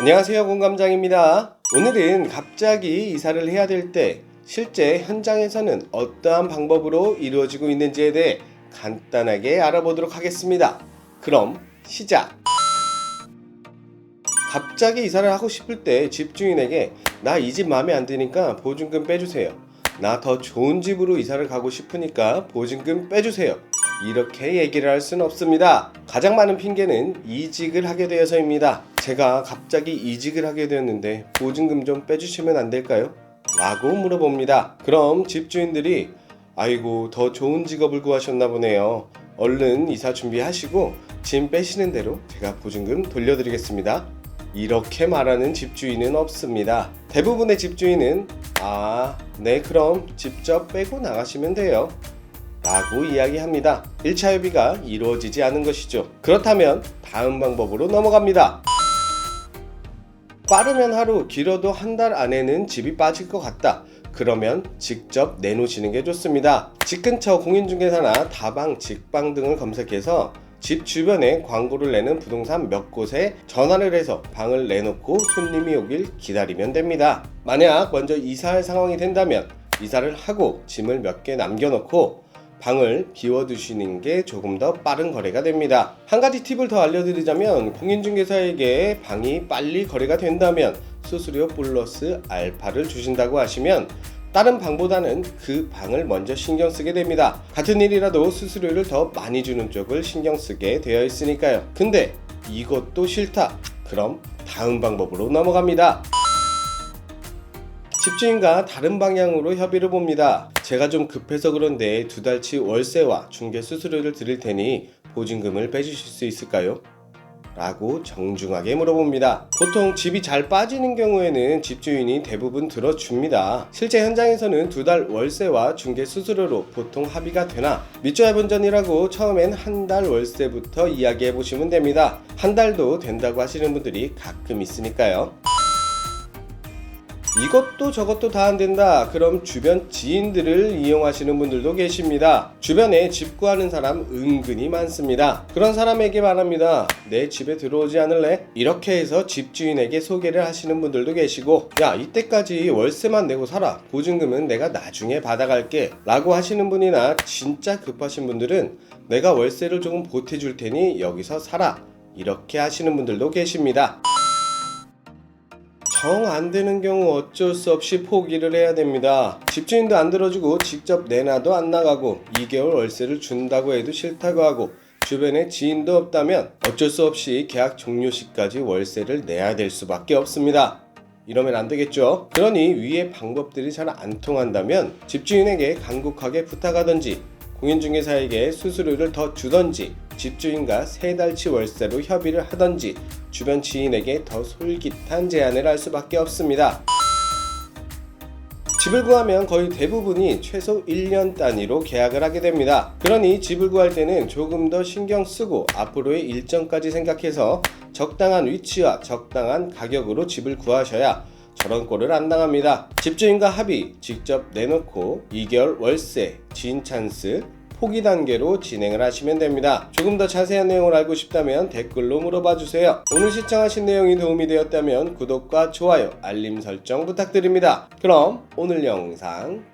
안녕하세요 공감장입니다. 오늘은 갑자기 이사를 해야 될 때 실제 현장에서는 어떠한 방법으로 이루어지고 있는지에 대해 간단하게 알아보도록 하겠습니다. 그럼 시작! 갑자기 이사를 하고 싶을 때 집주인에게 나 이 집 마음에 안 드니까 보증금 빼주세요. 나 더 좋은 집으로 이사를 가고 싶으니까 보증금 빼주세요. 이렇게 얘기를 할 수는 없습니다. 가장 많은 핑계는 이직을 하게 되어서입니다. 제가 갑자기 이직을 하게 되었는데 보증금 좀 빼주시면 안 될까요? 라고 물어봅니다. 그럼 집주인들이 아이고 더 좋은 직업을 구하셨나 보네요. 얼른 이사 준비하시고 짐 빼시는 대로 제가 보증금 돌려드리겠습니다. 이렇게 말하는 집주인은 없습니다. 대부분의 집주인은 아, 네 그럼 직접 빼고 나가시면 돼요. 라고 이야기합니다. 1차 협의가 이루어지지 않은 것이죠. 그렇다면 다음 방법으로 넘어갑니다. 빠르면 하루, 길어도 한 달 안에는 집이 빠질 것 같다. 그러면 직접 내놓으시는 게 좋습니다. 집 근처 공인중개사나 다방, 직방 등을 검색해서 집 주변에 광고를 내는 부동산 몇 곳에 전화를 해서 방을 내놓고 손님이 오길 기다리면 됩니다. 만약 먼저 이사할 상황이 된다면 이사를 하고 짐을 몇 개 남겨놓고 방을 비워두시는 게 조금 더 빠른 거래가 됩니다. 한 가지 팁을 더 알려드리자면 공인중개사에게 방이 빨리 거래가 된다면 수수료 플러스 알파를 주신다고 하시면 다른 방보다는 그 방을 먼저 신경 쓰게 됩니다. 같은 일이라도 수수료를 더 많이 주는 쪽을 신경 쓰게 되어 있으니까요. 근데 이것도 싫다. 그럼 다음 방법으로 넘어갑니다. 집주인과 다른 방향으로 협의를 봅니다. 제가 좀 급해서 그런데 두 달치 월세와 중개 수수료를 드릴 테니 보증금을 빼주실 수 있을까요? 라고 정중하게 물어봅니다. 보통 집이 잘 빠지는 경우에는 집주인이 대부분 들어줍니다. 실제 현장에서는 두 달 월세와 중개 수수료로 보통 합의가 되나 밑줘야 본전이라고 처음엔 한 달 월세부터 이야기해 보시면 됩니다. 한 달도 된다고 하시는 분들이 가끔 있으니까요. 이것도 저것도 다 안 된다. 그럼 주변 지인들을 이용하시는 분들도 계십니다. 주변에 집 구하는 사람 은근히 많습니다. 그런 사람에게 말합니다. 내 집에 들어오지 않을래? 이렇게 해서 집주인에게 소개를 하시는 분들도 계시고, 야, 이때까지 월세만 내고 살아. 보증금은 내가 나중에 받아갈게. 라고 하시는 분이나 진짜 급하신 분들은 내가 월세를 조금 보태줄 테니 여기서 살아. 이렇게 하시는 분들도 계십니다. 정 안 되는 경우 어쩔 수 없이 포기를 해야 됩니다. 집주인도 안 들어주고 직접 내놔도 안 나가고 2개월 월세를 준다고 해도 싫다고 하고 주변에 지인도 없다면 어쩔 수 없이 계약 종료 시까지 월세를 내야 될 수밖에 없습니다. 이러면 안 되겠죠? 그러니 위의 방법들이 잘 안 통한다면 집주인에게 간곡하게 부탁하던지 공인중개사에게 수수료를 더 주던지 집주인과 세 달치 월세로 협의를 하던지 주변 지인에게 더 솔깃한 제안을 할 수밖에 없습니다. 집을 구하면 거의 대부분이 최소 1년 단위로 계약을 하게 됩니다. 그러니 집을 구할 때는 조금 더 신경 쓰고 앞으로의 일정까지 생각해서 적당한 위치와 적당한 가격으로 집을 구하셔야 저런 꼴을 안 당합니다. 집주인과 합의, 직접 내놓고 2개월 월세, 진 찬스, 포기 단계로 진행을 하시면 됩니다. 조금 더 자세한 내용을 알고 싶다면 댓글로 물어봐 주세요. 오늘 시청하신 내용이 도움이 되었다면 구독과 좋아요, 알림 설정 부탁드립니다. 그럼 오늘 영상 끝!